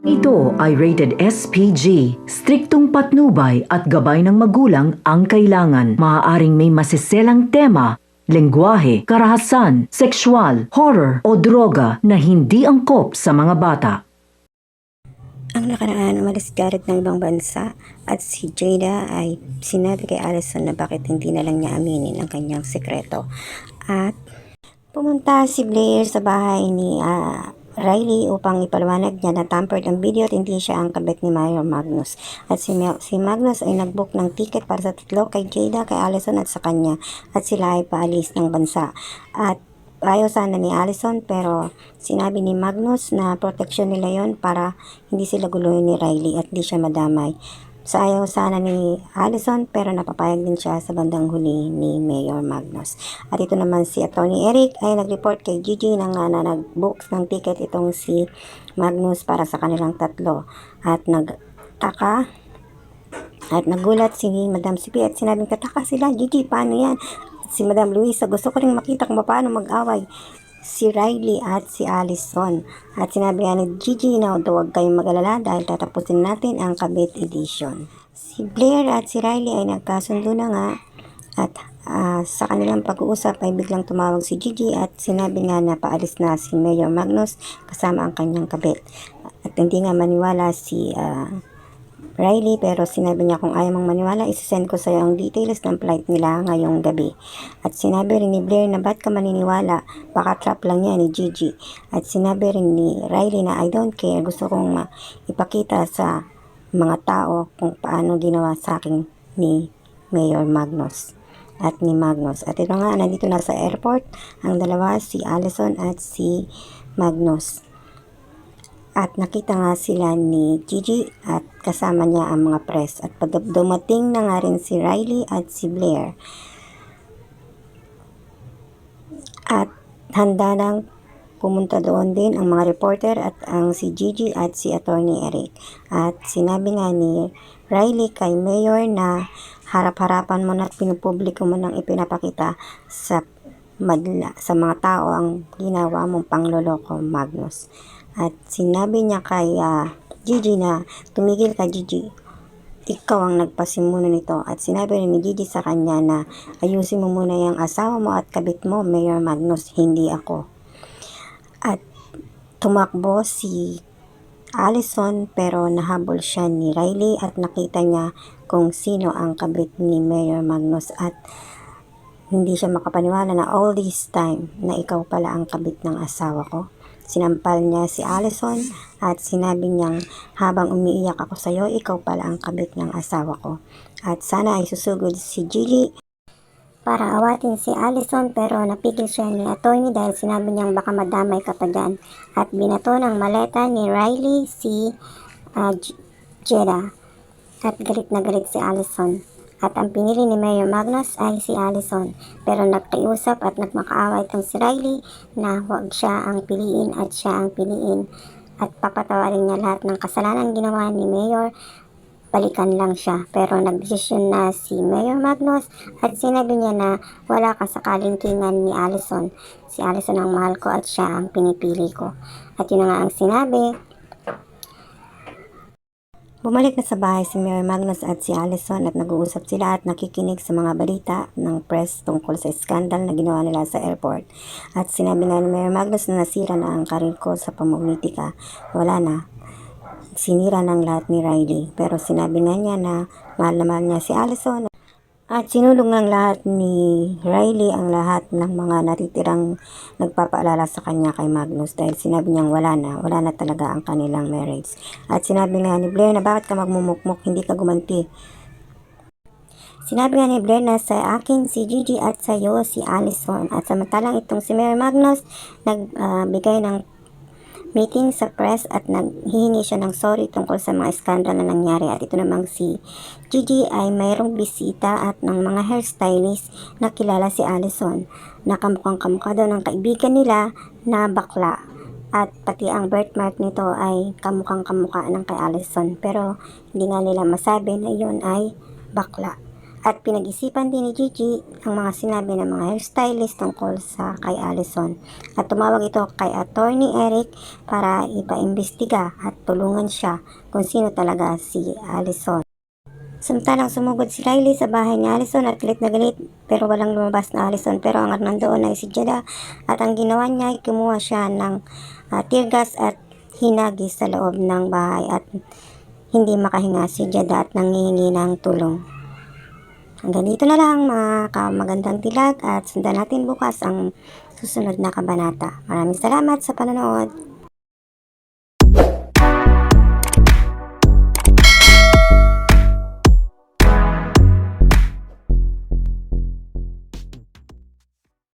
Ito ay rated SPG. Striktong patnubay at gabay ng magulang ang kailangan. Maaaring may masiselang tema, lengguwahe, karahasan, sexual, horror o droga na hindi angkop sa mga bata. Ang nakaraan, umalis Jared ng ibang bansa at si Jada ay sinabi kay Allison na bakit hindi na lang niya aminin ang kanyang sekreto. At pumunta si Blair sa bahay ni ah, Riley upang ipaliwanag niya na tampered ang video at hindi siya ang kabit ni Mayor Magnus. At si, si Magnus ay nagbook ng ticket para sa tatlo kay Jada, kay Allison at sa kanya. At sila ay paalis ng bansa. At ayaw sana ni Allison pero sinabi ni Magnus na protection nila yon para hindi sila guluhin ni Riley at di siya madamay. Sa ayaw sana ni Allison pero napapayag din siya sa bandang huli ni Mayor Magnus. At ito naman si Attorney Eric ay nag-report kay Gigi na nga na nag-book ng ticket itong si Magnus para sa kanilang tatlo. At nagtaka at nagulat si Madam CP at sinabing tataka sila, Gigi, paano yan? Si Madam Luisa, gusto ko rin makita kung paano mag-away si Riley at si Allison. At sinabi nga ni Gigi na huwag kayong mag-alala dahil tatapusin natin ang Kabit Edition. Si Blair at si Riley ay nagkasundo na nga at ah, sa kanilang pag-uusap ay biglang tumawag si Gigi at sinabi nga na paalis na si Mayor Magnus kasama ang kanyang kabit. At hindi nga maniwala si ah, Riley pero sinabi niya kung ayaw mong maniwala isisend ko sa'yo ang details ng flight nila ngayong gabi. At sinabi rin ni Blair na ba't ka maniniwala baka trap lang yan ni Gigi. At sinabi rin ni Riley na I don't care gusto kong ipakita sa mga tao kung paano ginawa sa akin ni Mayor Magnus at ni Magnus. At ito nga, nandito na sa airport ang dalawa, si Allison at si Magnus. At nakita nga sila ni Gigi at kasama niya ang mga press. At pag dumating na nga rin si Riley at si Blair. At handa nang pumunta doon din ang mga reporter at ang si Gigi at si Attorney Eric. At sinabi nga ni Riley kay Mayor na harap-harapan mo na at pinupubliko mo nang ipinapakita sa madla, sa mga tao ang ginawa mong pangloloko Magnus. At sinabi niya kay ah, Gigi na tumigil ka Gigi, ikaw ang nagpasimula nito at sinabi rin ni Gigi sa kanya na ayusin mo muna yung asawa mo at kabit mo, Mayor Magnus, hindi ako. At tumakbo si Allison pero nahabol siya ni Riley at nakita niya kung sino ang kabit ni Mayor Magnus at hindi siya makapaniwala na all this time na ikaw pala ang kabit ng asawa ko. Sinampal niya si Allison at sinabi niyang habang umiiyak ako sa iyo, ikaw pala ang kabit ng asawa ko. At sana ay susugod si Gigi para awatin si Allison pero napigil siya ni attorney dahil sinabi niyang baka madamay ka pa dyan. At binato ng maleta ni Riley si ah, J- Jeda. At galit na galit si Allison. At ang pinili ni Mayor Magnus ay si Allison. Pero nagkiusap at nagmakaaway itong si Riley na huwag siya ang piliin at siya ang piliin. At papatawarin niya lahat ng kasalanan ginawa ni Mayor balikan lang siya. Pero nagdesisyon na si Mayor Magnus at sinabi niya na wala ka sa kalingkingan ni Allison. Si Allison ang mahal ko at siya ang pinipili ko. At yun nga ang sinabi. Bumalik na sa bahay si Mayor Magnus at si Allison at nag-uusap sila at nakikinig sa mga balita ng press tungkol sa skandal na ginawa nila sa airport. At sinabi nga ni Mayor Magnus na nasira na ang karir ko sa pamumulitika. Wala na sinira ng lahat ni Riley. Pero sinabi nga niya na mahal na mahal niya si Allison. At sinulong ng lahat ni Riley ang lahat ng mga natitirang nagpapaalala sa kanya kay Magnus dahil sinabi niyang wala na, wala na talaga ang kanilang marriage. At sinabi nga ni Blair na bakit ka magmumukmuk, hindi ka gumanti. Sinabi nga ni Blair na sa akin si Gigi at sa iyo si Allison. At samantalang itong si Mary Magnus nagbigay ng meeting sa press at naghihingi siya ng sorry tungkol sa mga skandal na nangyari. At ito namang si Gigi ay mayroong bisita at ng mga hairstylist na kilala si Allison. Nakamukhang kamukha daw ng kaibigan nila na bakla. At pati ang birthmark nito ay kamukhang kamukha ng kay Allison. Pero hindi nga nila masabi na yun ay bakla. At pinag-isipan din ni Gigi ang mga sinabi ng mga hairstylist tungkol sa kay Allison. At tumawag ito kay Attorney Eric para ipaimbestiga at tulungan siya kung sino talaga si Allison. Samantalang sumugod si Riley sa bahay ni Allison at galit na galit pero walang lumabas na Allison pero ang nandoon ay si Jada at ang ginawa niya ay kumuha siya ng ah, tear gas at hinagis sa loob ng bahay at hindi makahinga si Jada at nangihingi ng tulong. Hanggang dito na lang mga kamagandang dilag at sundan natin bukas ang susunod na kabanata. Maraming salamat sa panonood.